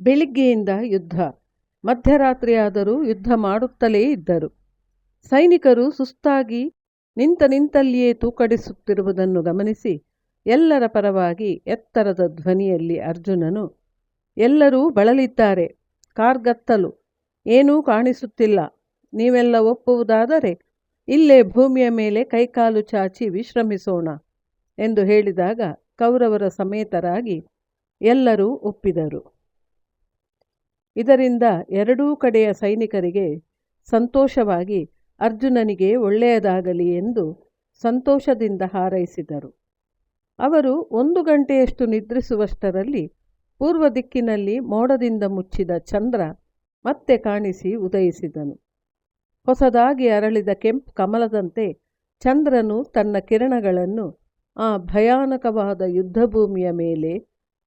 ಬೆಳಿಗ್ಗೆಯಿಂದ ಯುದ್ಧ. ಮಧ್ಯರಾತ್ರಿಯಾದರೂ ಯುದ್ಧ ಮಾಡುತ್ತಲೇ ಇದ್ದರು. ಸೈನಿಕರು ಸುಸ್ತಾಗಿ ನಿಂತ ನಿಂತಲ್ಲಿಯೇ ತೂಕಡಿಸುತ್ತಿರುವುದನ್ನು ಗಮನಿಸಿ ಎಲ್ಲರ ಪರವಾಗಿ ಎತ್ತರದ ಧ್ವನಿಯಲ್ಲಿ ಅರ್ಜುನನು, ಎಲ್ಲರೂ ಬಳಲಿದ್ದಾರೆ, ಕಾರ್ಗತ್ತಲು, ಏನೂ ಕಾಣಿಸುತ್ತಿಲ್ಲ, ನೀವೆಲ್ಲ ಒಪ್ಪುವುದಾದರೆ ಇಲ್ಲೇ ಭೂಮಿಯ ಮೇಲೆ ಕೈಕಾಲು ಚಾಚಿ ವಿಶ್ರಮಿಸೋಣ ಎಂದು ಹೇಳಿದಾಗ ಕೌರವರ ಸಮೇತರಾಗಿ ಎಲ್ಲರೂ ಒಪ್ಪಿದರು. ಇದರಿಂದ ಎರಡೂ ಕಡೆಯ ಸೈನಿಕರಿಗೆ ಸಂತೋಷವಾಗಿ ಅರ್ಜುನನಿಗೆ ಒಳ್ಳೆಯದಾಗಲಿ ಎಂದು ಸಂತೋಷದಿಂದ ಹಾರೈಸಿದರು. ಅವರು ಒಂದು ಗಂಟೆಯಷ್ಟು ನಿದ್ರಿಸುವಷ್ಟರಲ್ಲಿ ಪೂರ್ವ ದಿಕ್ಕಿನಲ್ಲಿ ಮೋಡದಿಂದ ಮುಚ್ಚಿದ ಚಂದ್ರ ಮತ್ತೆ ಕಾಣಿಸಿ ಉದಯಿಸಿದನು. ಹೊಸದಾಗಿ ಅರಳಿದ ಕೆಂಪು ಕಮಲದಂತೆ ಚಂದ್ರನು ತನ್ನ ಕಿರಣಗಳನ್ನು ಆ ಭಯಾನಕವಾದ ಯುದ್ಧಭೂಮಿಯ ಮೇಲೆ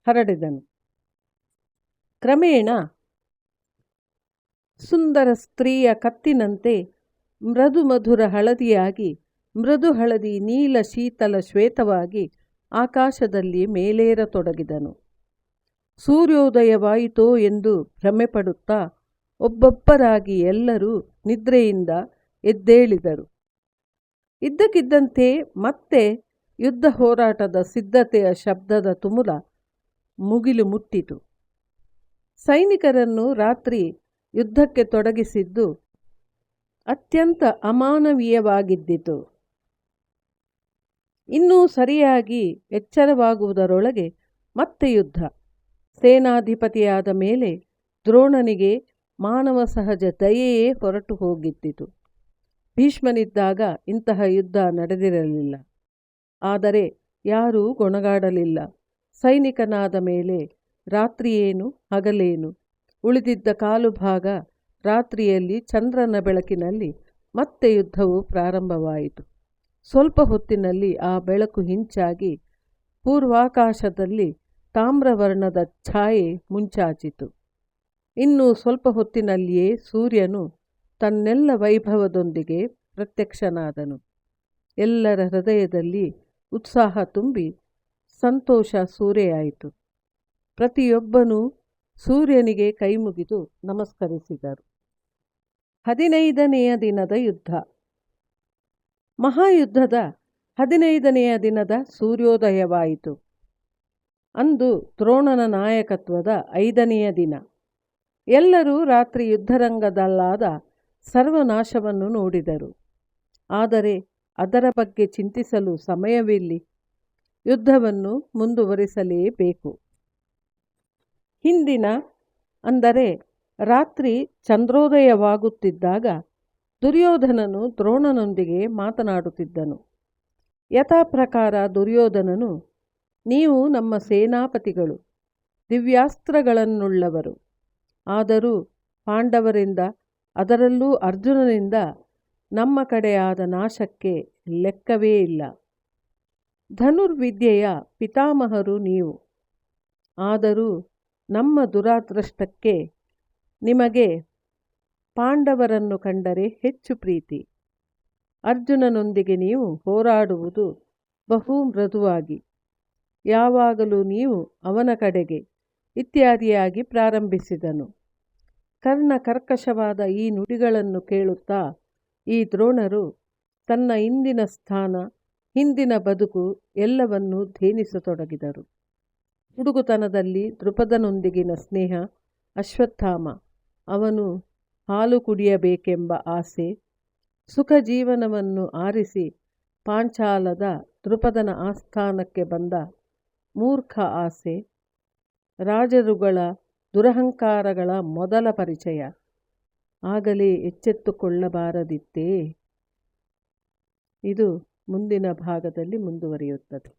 ಹರಡಿದನು. ಕ್ರಮೇಣ ಸುಂದರ ಸ್ತ್ರೀಯ ಕತ್ತಿನಂತೆ ಮೃದು ಮಧುರ ಹಳದಿಯಾಗಿ, ಮೃದು ಹಳದಿ ನೀಲ ಶೀತಲ ಶ್ವೇತವಾಗಿ ಆಕಾಶದಲ್ಲಿ ಮೇಲೇರತೊಡಗಿದನು. ಸೂರ್ಯೋದಯವಾಯಿತೋ ಎಂದು ಭ್ರಮೆಪಡುತ್ತಾ ಒಬ್ಬೊಬ್ಬರಾಗಿ ಎಲ್ಲರೂ ನಿದ್ರೆಯಿಂದ ಎದ್ದೇಳಿದರು. ಇದ್ದಕ್ಕಿದ್ದಂತೆ ಮತ್ತೆ ಯುದ್ಧ ಹೋರಾಟದ ಸಿದ್ಧತೆಯ ಶಬ್ದದ ತುಮುಲ ಮುಗಿಲು ಮುಟ್ಟಿತು. ಸೈನಿಕರನ್ನು ರಾತ್ರಿ ಯುದ್ಧಕ್ಕೆ ತೊಡಗಿಸಿದ್ದು ಅತ್ಯಂತ ಅಮಾನವೀಯವಾಗಿದ್ದಿತು. ಇನ್ನೂ ಸರಿಯಾಗಿ ಎಚ್ಚರವಾಗುವುದರೊಳಗೆ ಮತ್ತೆ ಯುದ್ಧ. ಸೇನಾಧಿಪತಿಯಾದ ಮೇಲೆ ದ್ರೋಣನಿಗೆ ಮಾನವ ಸಹಜ ದಯೆಯೇ ಹೊರಟು ಹೋಗಿದ್ದಿತು. ಭೀಷ್ಮನಿದ್ದಾಗ ಇಂತಹ ಯುದ್ಧ ನಡೆದಿರಲಿಲ್ಲ. ಆದರೆ ಯಾರೂ ಗೊಣಗಾಡಲಿಲ್ಲ. ಸೈನಿಕನಾದ ಮೇಲೆ ರಾತ್ರಿಯೇನು ಹಗಲೇನು ಉಳಿದಿದ್ದ ಕಾಲು ಭಾಗ ರಾತ್ರಿಯಲ್ಲಿ ಚಂದ್ರನ ಬೆಳಕಿನಲ್ಲಿ ಮತ್ತೆ ಯುದ್ಧವು ಪ್ರಾರಂಭವಾಯಿತು. ಸ್ವಲ್ಪ ಹೊತ್ತಿನಲ್ಲಿ ಆ ಬೆಳಕು ಹಿಂಚಾಗಿ ಪೂರ್ವಾಕಾಶದಲ್ಲಿ ತಾಮ್ರವರ್ಣದ ಛಾಯೆ ಮುಂಚಾಚಿತು. ಇನ್ನು ಸ್ವಲ್ಪ ಹೊತ್ತಿನಲ್ಲಿಯೇ ಸೂರ್ಯನು ತನ್ನೆಲ್ಲ ವೈಭವದೊಂದಿಗೆ ಪ್ರತ್ಯಕ್ಷನಾದನು. ಎಲ್ಲರ ಹೃದಯದಲ್ಲಿ ಉತ್ಸಾಹ ತುಂಬಿ ಸಂತೋಷ ಸೂರೆಯಾಯಿತು. ಪ್ರತಿಯೊಬ್ಬನೂ ಸೂರ್ಯನಿಗೆ ಕೈಮುಗಿದು ನಮಸ್ಕರಿಸಿದರು. ಹದಿನೈದನೆಯ ದಿನದ ಯುದ್ಧ. ಮಹಾಯುದ್ಧದ ಹದಿನೈದನೆಯ ದಿನದ ಸೂರ್ಯೋದಯವಾಯಿತು. ಅಂದು ದ್ರೋಣನ ನಾಯಕತ್ವದ ಐದನೆಯ ದಿನ. ಎಲ್ಲರೂ ರಾತ್ರಿ ಯುದ್ಧರಂಗದಲ್ಲಾದ ಸರ್ವನಾಶವನ್ನು ನೋಡಿದರು. ಆದರೆ ಅದರ ಬಗ್ಗೆ ಚಿಂತಿಸಲು ಸಮಯವಿಲ್ಲ ಯುದ್ಧವನ್ನು ಮುಂದುವರಿಸಲೇಬೇಕು. ಹಿಂದಿನ ಅಂದರೆ ರಾತ್ರಿ ಚಂದ್ರೋದಯವಾಗುತ್ತಿದ್ದಾಗ ದುರ್ಯೋಧನನು ದ್ರೋಣನೊಂದಿಗೆ ಮಾತನಾಡುತ್ತಿದ್ದನು. ಯಥಾಪ್ರಕಾರ ದುರ್ಯೋಧನನು, ನೀವು ನಮ್ಮ ಸೇನಾಪತಿಗಳು, ದಿವ್ಯಾಸ್ತ್ರಗಳನ್ನುಳ್ಳವರು. ಆದರೂ ಪಾಂಡವರಿಂದ, ಅದರಲ್ಲೂ ಅರ್ಜುನನಿಂದ ನಮ್ಮ ಕಡೆಯಾದ ನಾಶಕ್ಕೆ ಲೆಕ್ಕವೇ ಇಲ್ಲ. ಧನುರ್ವಿದ್ಯೆಯ ಪಿತಾಮಹರು ನೀವು. ಆದರೂ ನಮ್ಮ ದುರಾದೃಷ್ಟಕ್ಕೆ ನಿಮಗೆ ಪಾಂಡವರನ್ನು ಕಂಡರೆ ಹೆಚ್ಚು ಪ್ರೀತಿ. ಅರ್ಜುನನೊಂದಿಗೆ ನೀವು ಹೋರಾಡುವುದು ಬಹು ಮೃದುವಾಗಿ. ಯಾವಾಗಲೂ ನೀವು ಅವನ ಕಡೆಗೆ ಇತ್ಯಾದಿಯಾಗಿ ಪ್ರಾರಂಭಿಸಿದನು. ಕರ್ಣ ಕರ್ಕಶವಾದ ಈ ನುಡಿಗಳನ್ನು ಕೇಳುತ್ತಾ ಈ ದ್ರೋಣರು ತನ್ನ ಇಂದಿನ ಸ್ಥಾನ, ಹಿಂದಿನ ಬದುಕು ಎಲ್ಲವನ್ನೂ ಧೇನಿಸತೊಡಗಿದರು. ಹುಡುಗುತನದಲ್ಲಿ ದೃಪದನೊಂದಿಗಿನ ಸ್ನೇಹ, ಅಶ್ವತ್ಥಾಮ, ಅವನು ಹಾಲು ಕುಡಿಯಬೇಕೆಂಬ ಆಸೆ, ಸುಖ ಜೀವನವನ್ನು ಆರಿಸಿ ಪಾಂಚಾಲದ ದೃಪದನ ಆಸ್ಥಾನಕ್ಕೆ ಬಂದ ಮೂರ್ಖ ಆಸೆ, ರಾಜರುಗಳ ದುರಹಂಕಾರಗಳ ಮೊದಲ ಪರಿಚಯ. ಆಗಲೇ ಎಚ್ಚೆತ್ತುಕೊಳ್ಳಬಾರದಿತ್ತೇ. ಇದು ಮುಂದಿನ ಭಾಗದಲ್ಲಿ ಮುಂದುವರಿಯುತ್ತದೆ.